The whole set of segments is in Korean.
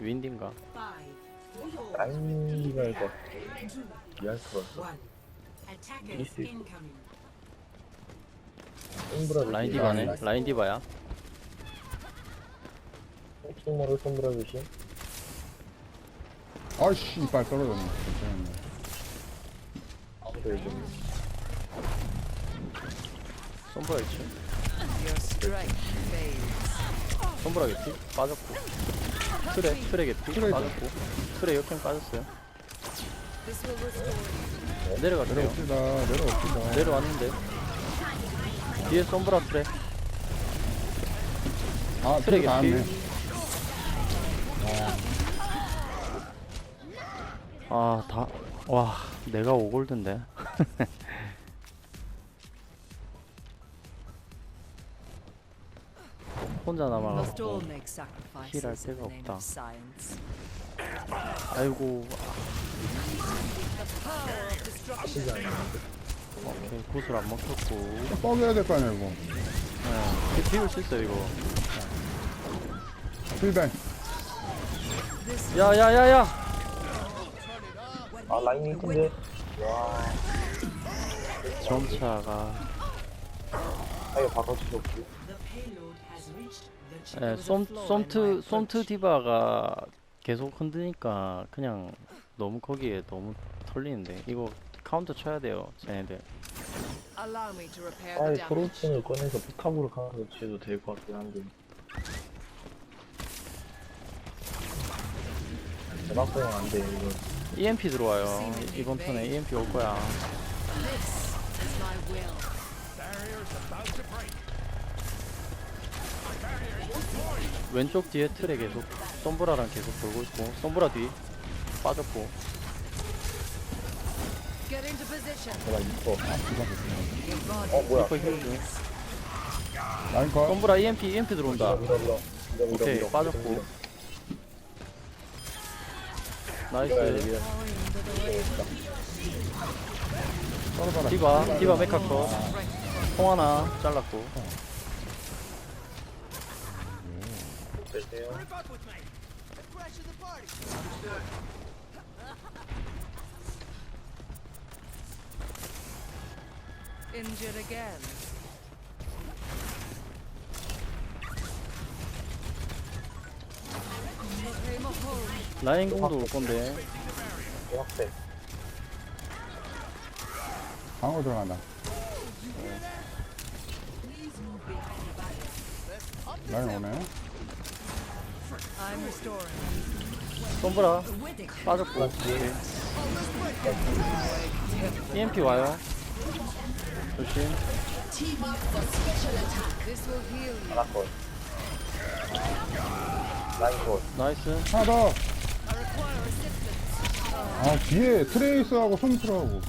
윈딘가? 라인이가 것 같아. 미안스가 왔어. 미스. 동그라미. 라인 디바네. 라인 디바야. 옥동마루 동그라미 씨. 아이씨 이빨 떨어졌네 괜찮네 아무도 요즘 손보라 있지? 손보라겠지? 빠졌고. 트레 트레 개피 트레 빠졌고. 트레 역행 빠졌어요. You. 내려갈게요. 내려옵시다 내려옵시다. 내려왔는데. 뒤에 솜브라 트레. 아 트레 개피. 왔네. 아다와 내가 오골든데 혼자 남아가지고 힐할 데가 없다. 아이고. 오케이 굿을 안 먹혔고. 뻐겨야 될 거 아니야 이거. 네, 비울 수 있어 이거. 필뱅. 야야야야! 아 라인이 큰데 와. 점차가. 아예 바꿔주셨고 예, 솜, 솜트 솜트 디바가 계속 흔드니까 그냥 너무 거기에 너무 털리는데 이거 카운터 쳐야 돼요 쟤네들. 아예. 프로틴을 꺼내서 포탑으로 가서 치도 될 것 같긴 한데. 대박소형 안돼 이거. EMP 들어와요. 이번 턴에 EMP 올 거야 왼쪽 뒤에 틀에 계속 솜브라랑 계속 돌고 있고 솜브라 뒤 빠졌고. Get into position. 어 뭐야? 리퍼 힐 중 라인 컷. 솜브라 EMP EMP 들어온다. 밀어 밀어 밀어 밀어 오케이 밀어. 빠졌고. 나이스. 떨어져라 디바 디바 메카커 통 하나 잘랐고 조심해주세요. Injured again. No aim of home. 라인 공도 올 건데. 확대. 방어 들어간다. Please move behind the barrier. 라인 오네. 솜브라 빠졌고. EMP 와요. 조심. 하나 컷 라인 컷 나이스. 하나 더! 아 뒤에 트레이스하고 솜트라하고.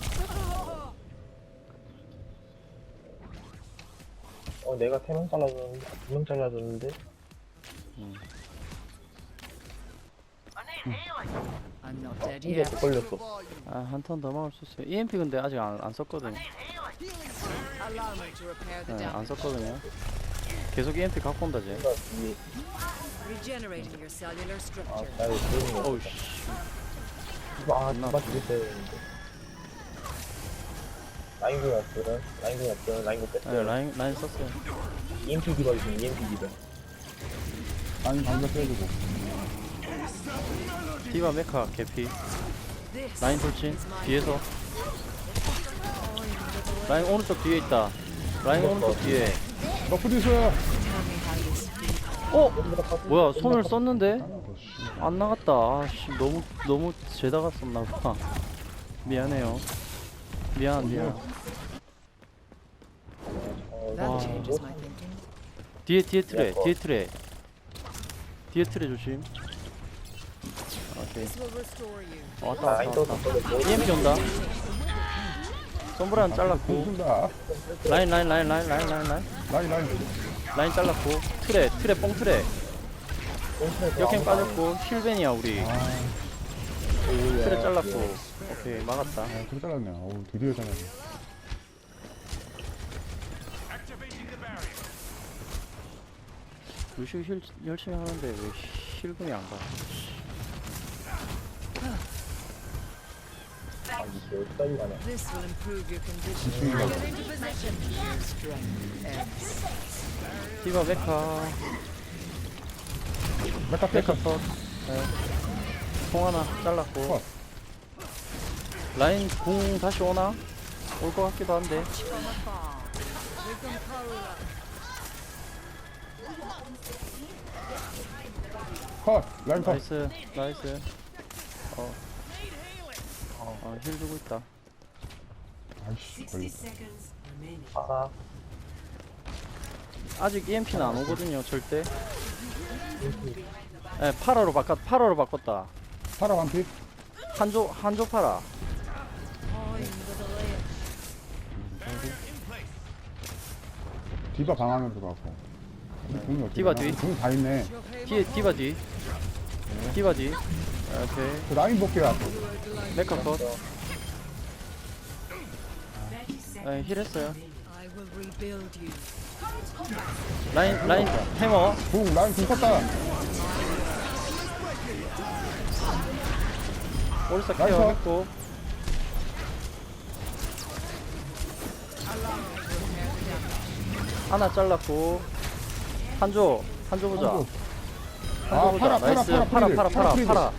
어 내가 세 명 잘라줬는데 두명 잘라줬는데? dead 이게 yet. 더 걸렸어. 아 한 턴더 먹을 수 있어요. EMP 근데 아직 안, 안 썼거든요. 네, 안. 썼거든요. 계속 EMP 갖고 온다 쟤 뭔가 뒤에 Regenerating your cellular 아 structure. 나를 들는 거 어우 씨. 이거 아 두번 죽였어야 되는데. 라인 공 없어요. 라인 공 없어요. 라인 공 네, 뺐어요. 라인 라인 썼어요. EMP 디바 있으면 EMP 디바 라인 방벽 빼주고 디바 메카 개피. 라인 돌진 뒤에서. 라인 오른쪽 뒤에 있다. 라인 오른쪽 뒤에. speak. 어? 뭐야 손을 썼는데. 안 나갔다. 아씨 너무 너무 죄다가 썼나봐. 미안해요. 미안 미안. Thinking. 뒤에 뒤에 트레 뒤에 트레. 뒤에 트레 조심 will restore you. 왔다 아, 왔다 왔다. EMP 온다. 솜브라는 잘랐고. 쏜다 라인 라인 라인 라인 라인 라인 라인. 라인 라인. 라인 잘랐고. 트레 트레 뽕 트레. 역행 빠졌고 힐벤이야 우리. 트레 잘랐고. 오케이 막았다. 아 그래 잘랐네 어우 드디어 잘랐네. 루시 힐 열심히 하는데 왜 힐금이 안 가? 아 이게 어디까지 가냐 This will improve your condition. 지층인가 Get into position. Your strength ebbs. 디바 메카 메카 메카 뺐어. 컷 네. 통 하나 잘랐고 컷. 라인 궁 다시 오나? 올 것 같기도 한데 From afar. 컷. 라인 컷. 나이스 나이스 어. 어, 힐 주고 있다 아이씨, 60 걸렸다. 아직 EMP는 안 오거든요 절대 EMP 예, 파라로 바꿨 파라로 바꿨다 파라 완피. 한조 한조 파라. 디바 방하면 들어갔고. 우리 궁이 어떻게 디바 되나? 뒤. 궁다 있네. 뒤에 디바 뒤 디바 뒤 오케이 그 라인 볼게요. 메카 컷30 seconds 예, 힐 했어요 I will rebuild you. 라인 라인 해머 궁, 라인 궁 컸다. 오리사 나이스. 케어 했고 하나 잘랐고 한조 한조 보자 한조. 아, 보자 파라, 파라, 나이스 파라, 파라 파라 파라, 파라.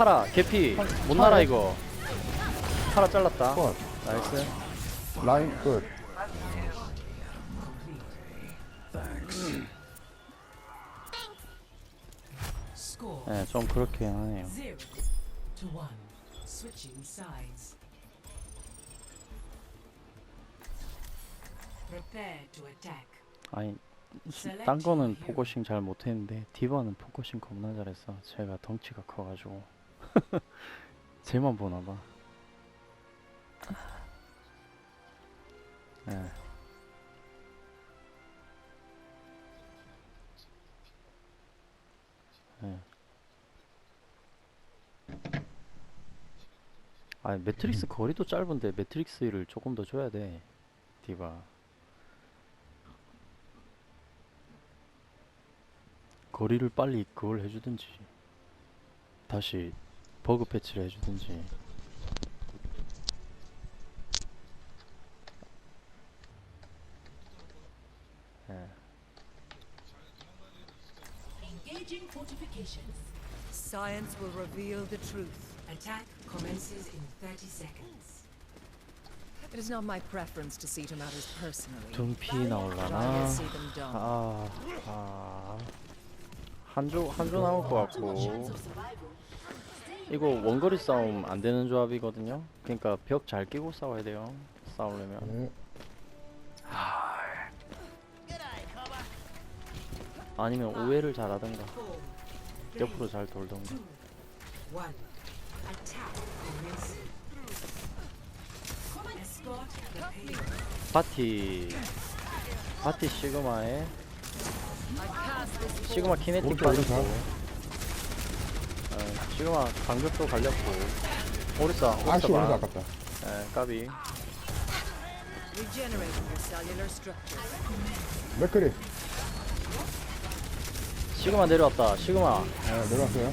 파라 개피 못. 날아 이거 파라 잘랐다 컷. 나이스 라인 끝. Score 예, 좀 그렇게 하네요 0 to 1. Switching sides. Prepare to attack. 아니 딴 거는 포커싱 잘 못했는데 디바는 포커싱 겁나 잘했어 제가 덩치가 커가지고 쟤만 보나봐 예. 예. 아 매트릭스 거리도 짧은데 매트릭스를 조금 더 줘야 돼 디바 거리를 빨리 그걸 해주든지 다시 버그 패치를 해주든지 예. Engaging fortifications. Science will reveal the truth. Attack commences in 30 seconds. It is not my preference to see to matters personally. 둠피 But I 나올라나 will see them done. 아, 아 한조 한조 나올 것 같고 이거 원거리 싸움 안 되는 조합이거든요. 그러니까 벽 잘 끼고 싸워야 돼요. 싸우려면 네. 아니면 우회를 잘 하던가 4, 옆으로 잘 돌던가 2, 1. Attack commencing. Escort the payload. 바티 바티 시그마에 시그마 키네틱 오른쪽, 빠졌고 오른쪽. 어, 시그마 방벽도 갈렸고 오리사 아씨, 오리사 반 아깝다. 예, 까비 regenerating your cellular structure. 맥크리. 시그마 내려왔다 시그마 네, 내려왔어요.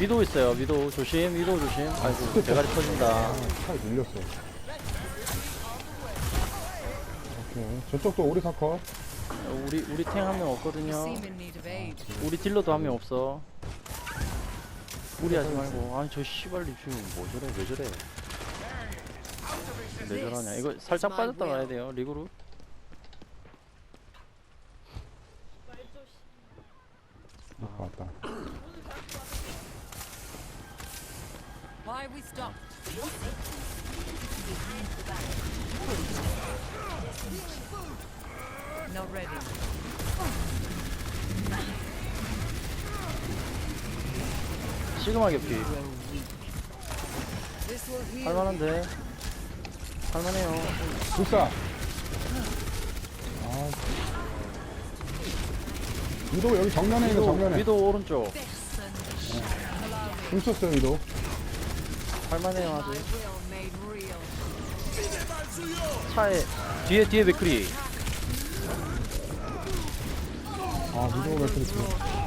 위도 있어요 위도 조심 위도 조심 아이고 대가리 터진다 아, 팔 밀렸어. 오케이. 저쪽도 오리사 컷. 어, 우리 우리 탱 한 명 없거든요 seem in need of aid. 우리 딜러도 한 명 없어 우리 하지 말고 아니 저 씨발리 지금 뭐 저래 왜 저래 왜 저러냐 이거 살짝 빠졌다 가야 돼요 리그로 왔다. Why we stopped? Not ready. 시그마 heal. 할만한데 할만해요 불사. 아. 위도 여기 정면에 있는 위도, 정면에. 위도 오른쪽 궁 썼어요, 위도. 할만해요 아직. 차에 뒤에 뒤에 맥크리 아, 위도 맥크리.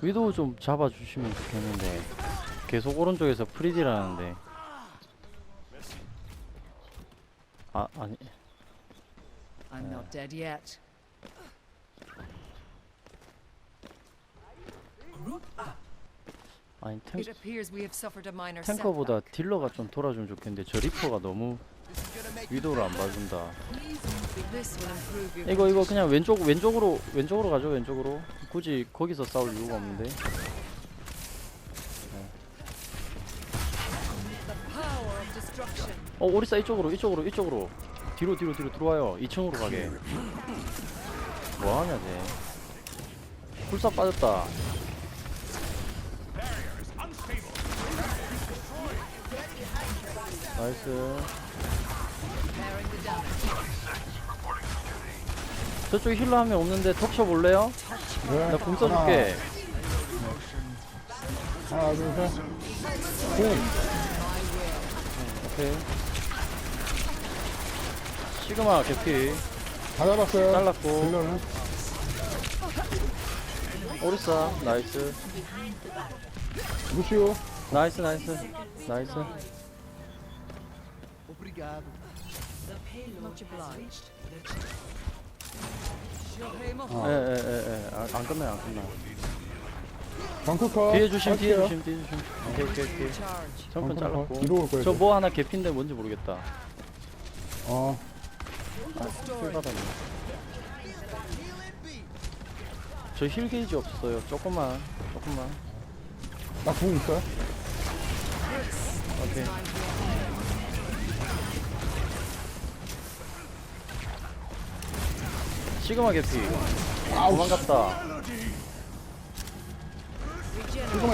위도우 좀 잡아주시면 좋겠는데 계속 오른쪽에서 프리디라는데. 아 아니. I'm not dead yet. 아니 탱, It appears we have suffered a minor 탱커보다 딜러가 좀 돌아주면 좋겠는데 저 리퍼가 너무 위도를 안 봐준다. 이거 이거. 그냥 왼쪽 왼쪽으로 왼쪽으로 가죠 왼쪽으로. 굳이 거기서 싸울 이유가 없는데. 어 오리사 이쪽으로 이쪽으로 이쪽으로 뒤로 뒤로 뒤로 들어와요 2층으로 가게 뭐하냐 쟤 불사 빠졌다 나이스 저쪽에 힐러 한 명 없는데 덮쳐 볼래요? 네. 나궁 써줄게 하나, 하나, 둘, 셋. 공. 오케이 시그마 개피 다 잡았어요. 잘랐고. 딜러는. 오리사 나이스 루시오. 나이스 나이스 나이스 어. 예 예 예예 안 끝나요 안 끝나요 덩크커. 뒤에 주심 뒤에 할게요. 주심 뒤에 주심 오케이 오케이 오케이 Charge. 점프. 잘랐고 뒤로 올 거예요. 저 뭐 하나 개핀데 뭔지 모르겠다 어. 힐 받았네 저 힐 게이지 없어요 조금만 조금만 나공 있어요? 오케이 시그마 개피 도망갔다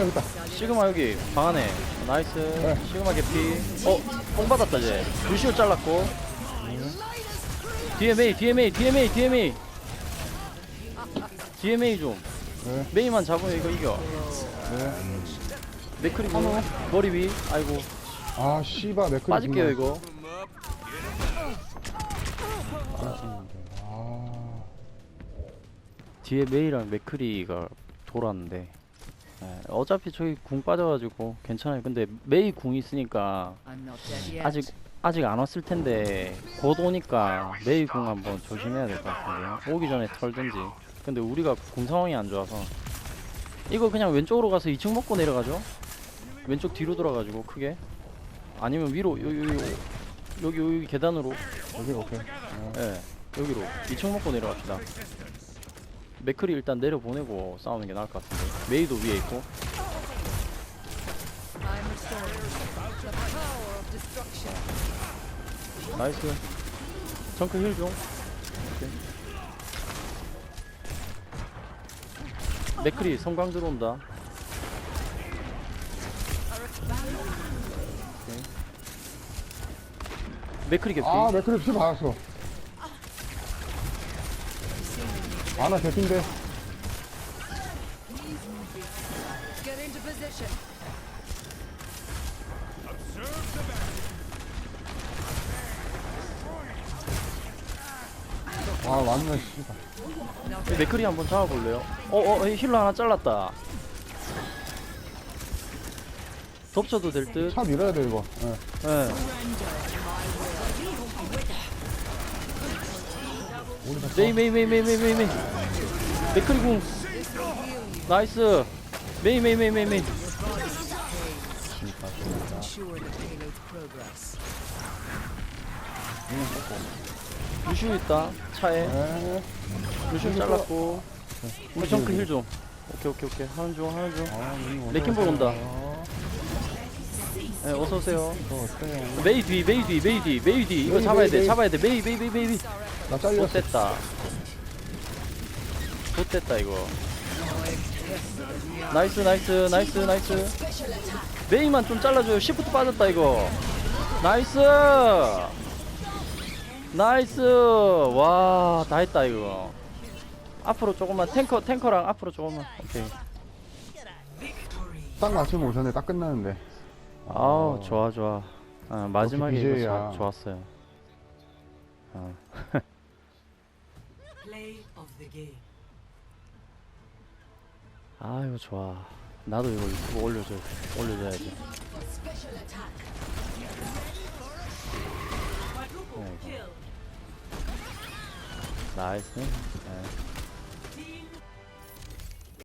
여기 있다. 시그마 여기 방 안에 나이스 네. 시그마 개피 어? 뽕 받았다 쟤 루시오 잘랐고 메이 뒤에 메이 뒤에 메이 좀 네. 메이만 잡으면 이거 이겨 네. 맥크리 고 머리 위 아이고 아, 씨바, 맥크리. 빠질게요. 이거 뒤에 메이랑 맥크리가 돌았는데. 예, 어차피 저기 궁 빠져가지고 괜찮아요. 근데 메이 궁 있으니까. 아직 아직 안 왔을 텐데 곧 오니까 메이 궁 한번 조심해야 될 것 같은데요. 오기 전에 털든지. 근데 우리가 궁 상황이 안 좋아서. 이거 그냥 왼쪽으로 가서 2층 먹고 내려가죠? 왼쪽 뒤로 돌아가지고 크게. 아니면 위로 여기 여기 여기, 여기 계단으로. 여기, 오케이. 어. 예 여기로. 2층 먹고 내려갑시다 맥클이 일단 내려보내고 싸우는 게 나을 것 같은데 메이도 위에 있고. 나이스 정크 힐중 맥클이 성광 들어온다. 맥클이 개피 아, 맥크리 피 받았어. 아, 나 개핀데. Get into position. 아, 왔네. Now 이 맥클이 한번 잡아볼래요? 어어 힐러 하나 잘랐다 덮쳐도 될듯 차 밀어야 돼, 이거. 예. 예. 메이 메이 메이 메이 메이 메이 메이. 맥크리 궁. 나이스. 메이 메이 메이 메이 메이. 루시우 있다. 차에. 네. 루시우 잘랐고. 우리 정크 힐좀. 오케이 오케이 오케이. 하는 중 하는 중. 아, 레킹볼 온다. 어려워요. 네, 어서 오세요? 메이 뒤 메이 뒤 메이 뒤 메이 뒤 이거 메이, 잡아야 메이, 돼 메이. 잡아야 돼 메이 메이 메이 메이 메이 나 잘렸어. 못됐다 못됐다 이거 나이스 나이스 나이스 나이스 메이만 좀 잘라줘요 시프트 빠졌다 이거 나이스 나이스 와 다 했다 이거 앞으로 조금만 탱커 탱커랑 앞으로 조금만 오케이. 딱 맞추면 오셨네. 딱 끝나는데. 아우 좋아 좋아 아, 마지막에 이거 BJ 야. 좋았어요 어. Play of the game. 아이고 좋아 나도 이거 유튜브 올려줘 올려줘야지 Quadruple 네. kill. 나이스 네.